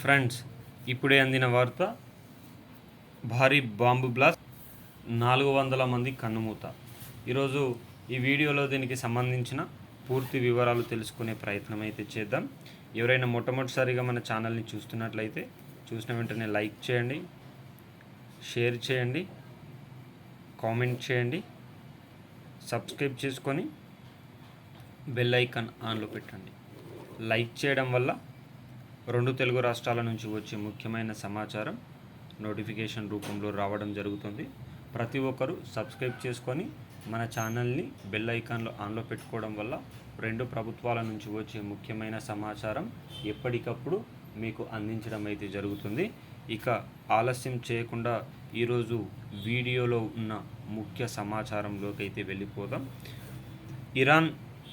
Friends ఇప్పుడే అందిన వార్త భారీ బాంబు బ్లాస్ట్ నాలుగు వందల మంది కన్నుమూత. ఈరోజు ఈ వీడియోలో దీనికి సంబంధించిన పూర్తి వివరాలు తెలుసుకునే ప్రయత్నం అయితే చేద్దాం. ఎవరైనా మొట్టమొదటిసారిగా మన ఛానల్ని చూస్తున్నట్లయితే చూసిన వెంటనే లైక్ చేయండి షేర్ చేయండి కామెంట్ చేయండి సబ్స్క్రైబ్ చేసుకొని బెల్ ఐకాన్ ఆన్లో పెట్టండి. లైక్ చేయడం వల్ల రెండు తెలుగు రాష్ట్రాల నుంచి వచ్చే ముఖ్యమైన సమాచారం నోటిఫికేషన్ రూపంలో రావడం జరుగుతుంది. ప్రతి ఒక్కరూ సబ్స్క్రైబ్ చేసుకొని మన ఛానల్ని బెల్ ఐకాన్లో ఆన్లో పెట్టుకోవడం వల్ల రెండు ప్రభుత్వాల నుంచి వచ్చే ముఖ్యమైన సమాచారం ఎప్పటికప్పుడు మీకు అందించడం అయితే జరుగుతుంది. ఇక ఆలస్యం చేయకుండా ఈరోజు వీడియోలో ఉన్న ముఖ్య సమాచారంలోకి అయితే వెళ్ళిపోదాం. ఇరాన్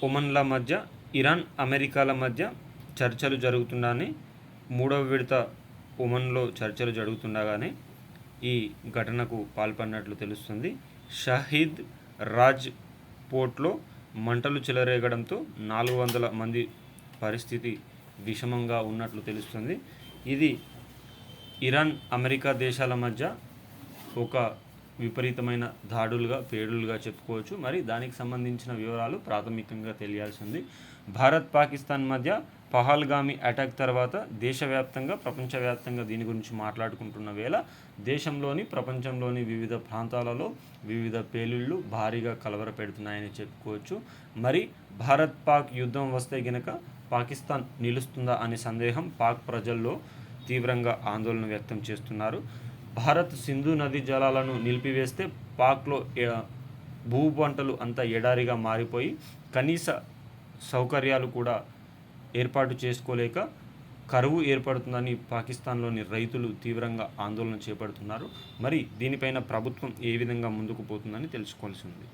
ఒమన్ల మధ్య ఇరాన్ అమెరికాల మధ్య చర్చలు జరుగుతున్నాయని మూడవ విడత ఒమన్లో చర్చలు జరుగుతుండగానే ఈ ఘటనకు పాల్పడినట్లు తెలుస్తుంది. షహీద్ రాజ్ పోర్ట్లో మంటలు చెలరేగడంతో నాలుగు వందల మంది పరిస్థితి విషమంగా ఉన్నట్లు తెలుస్తుంది. ఇది ఇరాన్ అమెరికా దేశాల మధ్య ఒక విపరీతమైన దాడులుగా పేడులుగా చెప్పుకోవచ్చు. మరి దానికి సంబంధించిన వివరాలు ప్రాథమికంగా తెలియాల్సింది. భారత్ పాకిస్తాన్ మధ్య పహల్గామి అటాక్ తర్వాత దేశవ్యాప్తంగా ప్రపంచవ్యాప్తంగా దీని గురించి మాట్లాడుకుంటున్న వేళ దేశంలోని ప్రపంచంలోని వివిధ ప్రాంతాలలో వివిధ పేలుళ్ళు భారీగా కలవర పెడుతున్నాయని చెప్పుకోవచ్చు. మరి భారత్ పాక్ యుద్ధం వస్తే గనక పాకిస్తాన్ నిలుస్తుందా అనే సందేహం పాక్ ప్రజల్లో తీవ్రంగా ఆందోళన వ్యక్తం చేస్తున్నారు. భారత్ సింధు నది జలాలను నిలిపివేస్తే పాక్లో భూ పంటలు అంతా ఎడారిగా మారిపోయి కనీస సౌకర్యాలు కూడా ఏర్పాటు చేసుకోలేక కరువు ఏర్పడుతుందని పాకిస్తాన్లోని రైతులు తీవ్రంగా ఆందోళన చేపడుతున్నారు. మరి దీనిపైన ప్రభుత్వం ఏ విధంగా ముందుకు పోతుందని తెలుసుకోవాల్సి ఉంది.